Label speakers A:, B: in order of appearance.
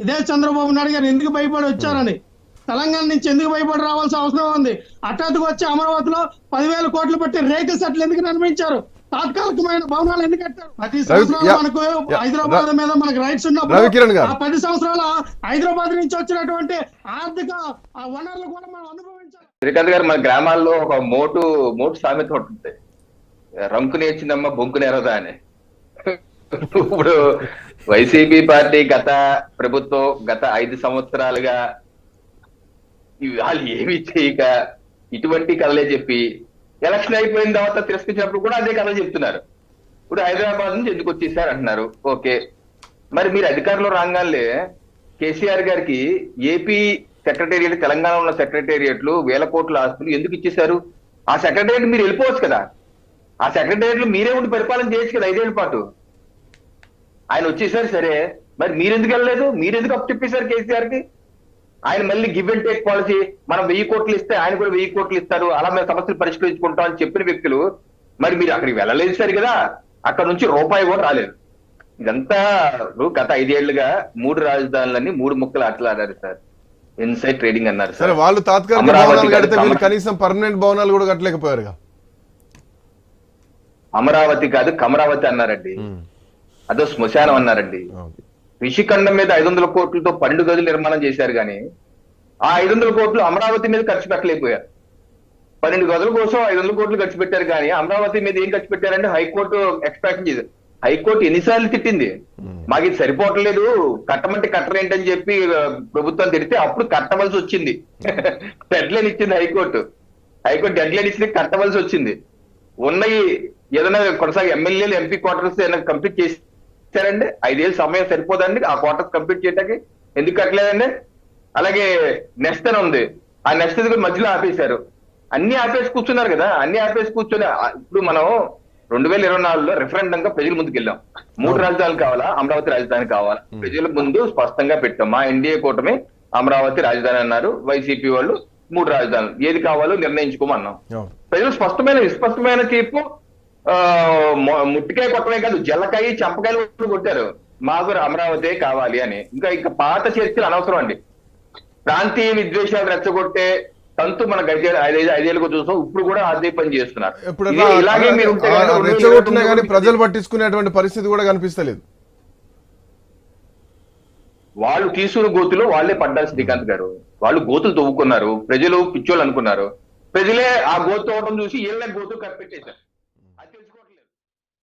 A: ఇదే చంద్రబాబు నాయుడు గారు ఎందుకు భయపడి వచ్చారని. తెలంగాణ నుంచి ఎందుకు భయపడి రావాల్సిన అవసరం ఉంది? హఠాత్తుగా వచ్చి అమరావతిలో పదివేల కోట్లు పెట్టి రేకుల సెట్లు ఎందుకు నిర్మించారు? తాత్కాలికమైన భవనాలు ఎందుకు కట్టారు? పది సంవత్సరాలు
B: యా-
A: మనకు హైదరాబాద్ మీద మనకు రైట్స్ ఉన్నప్పుడు. ఆ పది సంవత్సరాల హైదరాబాద్ నుంచి వచ్చినటువంటి ఆర్థిక ఆ వనరులు కూడా మనం అనుభవించాలి.
C: శ్రీకాంత్ గారు మన గ్రామాల్లో ఒక మోటు మోటు సామెత ఉంటుంది రంకు నేర్చిందమ్మ బొంకు నేరదా అని. ఇప్పుడు వైసీపీ పార్టీ గత ప్రభుత్వం గత ఐదు సంవత్సరాలుగా ఇవి వాళ్ళు ఏమి చేయక ఇటువంటి కథలే చెప్పి ఎలక్షన్ అయిపోయిన తర్వాత తిరస్కరించినప్పుడు కూడా అదే కథలు చెప్తున్నారు. ఇప్పుడు హైదరాబాద్ నుంచి ఎందుకు వచ్చేసారు అంటున్నారు. ఓకే. మరి మీరు అధికారంలో రాగానే కేసీఆర్ గారికి ఏపీ సెక్రటేరియట్ తెలంగాణ ఉన్న సెక్రటేరియట్లు వేల కోట్ల ఆస్తులు ఎందుకు ఇచ్చేశారు? ఆ సెక్రటేరియట్ మీరు వెళ్ళిపోవచ్చు కదా. ఆ సెక్రటేరియట్లు మీరే ఉండి పరిపాలన చేయొచ్చు కదా ఐదేళ్ళ పాటు. ఆయన వచ్చేసారు సరే. మరి మీరెందుకు వెళ్ళలేదు? మీరెందుకు అప్పు చెప్పేశారు కేసీఆర్కి ఆయన మళ్ళీ గివ్ అండ్ టేక్ పాలసీ మనం వెయ్యి కోట్లు ఇస్తే ఆయన కూడా వెయ్యి కోట్లు ఇస్తారు అలా మేము సమస్యలు పరిష్కరించుకుంటాం అని చెప్పిన వ్యక్తులు మరి మీరు అక్కడికి వెళ్ళలేదు సరి కదా? అక్కడ నుంచి రూపాయి కూడా రాలేదు. ఇదంతా గత ఐదేళ్ళుగా మూడు రాజధానులని మూడు ముక్కలు ఆటలాడారు సార్. ఇన్సైడ్ ట్రేడింగ్ అన్నారు
B: సరే వాళ్ళు తాత్కాలిక
C: అమరావతి
B: భవనాలు
C: కాదు,
B: కడితే వీళ్ళు కనీసం పర్మనెంట్ భవనాలు కూడా కట్టలేకపోయారుగా.
C: అమరావతి కాదు కమరావతి అన్నారండి. అదో శ్మశానం అన్నారండి. రిషిఖండం మీద ఐదు వందల కోట్లతో పన్నెండు గదులు నిర్మాణం చేశారు కానీ ఆ ఐదు వందల కోట్లు అమరావతి మీద ఖర్చు పెట్టలేకపోయారు. పన్నెండు గదుల కోసం ఐదు వందల కోట్లు ఖర్చు పెట్టారు కానీ అమరావతి మీద ఏం ఖర్చు పెట్టారంటే హైకోర్టు ఎక్స్ట్రాక్షన్ చేశారు. హైకోర్టు ఎన్నిసార్లు తిట్టింది. మాకు ఇది సరిపోవట్లేదు కట్టమంటే కట్టరేంటని చెప్పి ప్రభుత్వం తిడితే అప్పుడు కట్టవలసి వచ్చింది. డెడ్ లైన్ ఇచ్చింది high court. High court deadline ఇచ్చింది కట్టవలసి వచ్చింది. ఉన్నవి ఏదైనా కొనసాగి ఎమ్మెల్యేలు ఎంపీ క్వార్టర్స్ ఏదైనా కంప్లీట్ చేశారండి ఐదేళ్ళు సమయం సరిపోదండి. ఆ క్వార్టర్స్ కంప్లీట్ చేయడానికి ఎందుకు కట్టలేదండి? అలాగే నెక్స్ట్ అని ఉంది. ఆ నెక్స్ట్ కూడా మధ్యలో ఆపేశారు. అన్ని ఆపేసి కూర్చున్నారు కదా. అన్ని ఆపేసి కూర్చొని ఇప్పుడు మనం రెండు వేల ఇరవై నాలుగులో రెఫరెండం గా ప్రజల ముందుకు వెళ్ళాం. మూడు రాజధానులు కావాలా? అమరావతి రాజధాని కావాలా? ప్రజల ముందు స్పష్టంగా పెట్టాం. మా ఎన్డీఏ కూటమి అమరావతి రాజధాని అన్నారు. వైసీపీ వాళ్ళు మూడు రాజధానులు. ఏది కావాలో నిర్ణయించుకోమన్నాం. ప్రజలు స్పష్టమైన విస్పష్టమైన తీర్పు ముట్టికాయ కొట్టమే కాదు జల్లకాయ చంపకాయలు కొట్టారు. మాకు అమరావతి కావాలి అని. ఇంకా ఇంకా పాత చర్చలు అనవసరం అండి. ప్రాంతీయ విద్వేషాలు రెచ్చగొట్టే తంతు మన ఐదేళ్ళు ఐదేళ్ళు ఐదేళ్ళకు చూసాం ఇప్పుడు కూడా అదే పని చేస్తున్నారు. ఇలాగే మీరు
B: రెచ్చగొట్టినా కానీ ప్రజలు పట్టించుకునేటువంటి పరిస్థితి కూడా కనిపిస్తలేదు.
C: వాళ్ళు తీసుకున్న గోతులో వాళ్ళే పడ్డారు శ్రీకాంత్ గారు. వాళ్ళు గోతులు తవ్వుకున్నారు. ప్రజలు పిచ్చోళ్ళు అనుకున్నారు. ప్రజలే ఆ గోతు తవ్వడం చూసి వీళ్ళ గోతు కప్పెట్టేశారు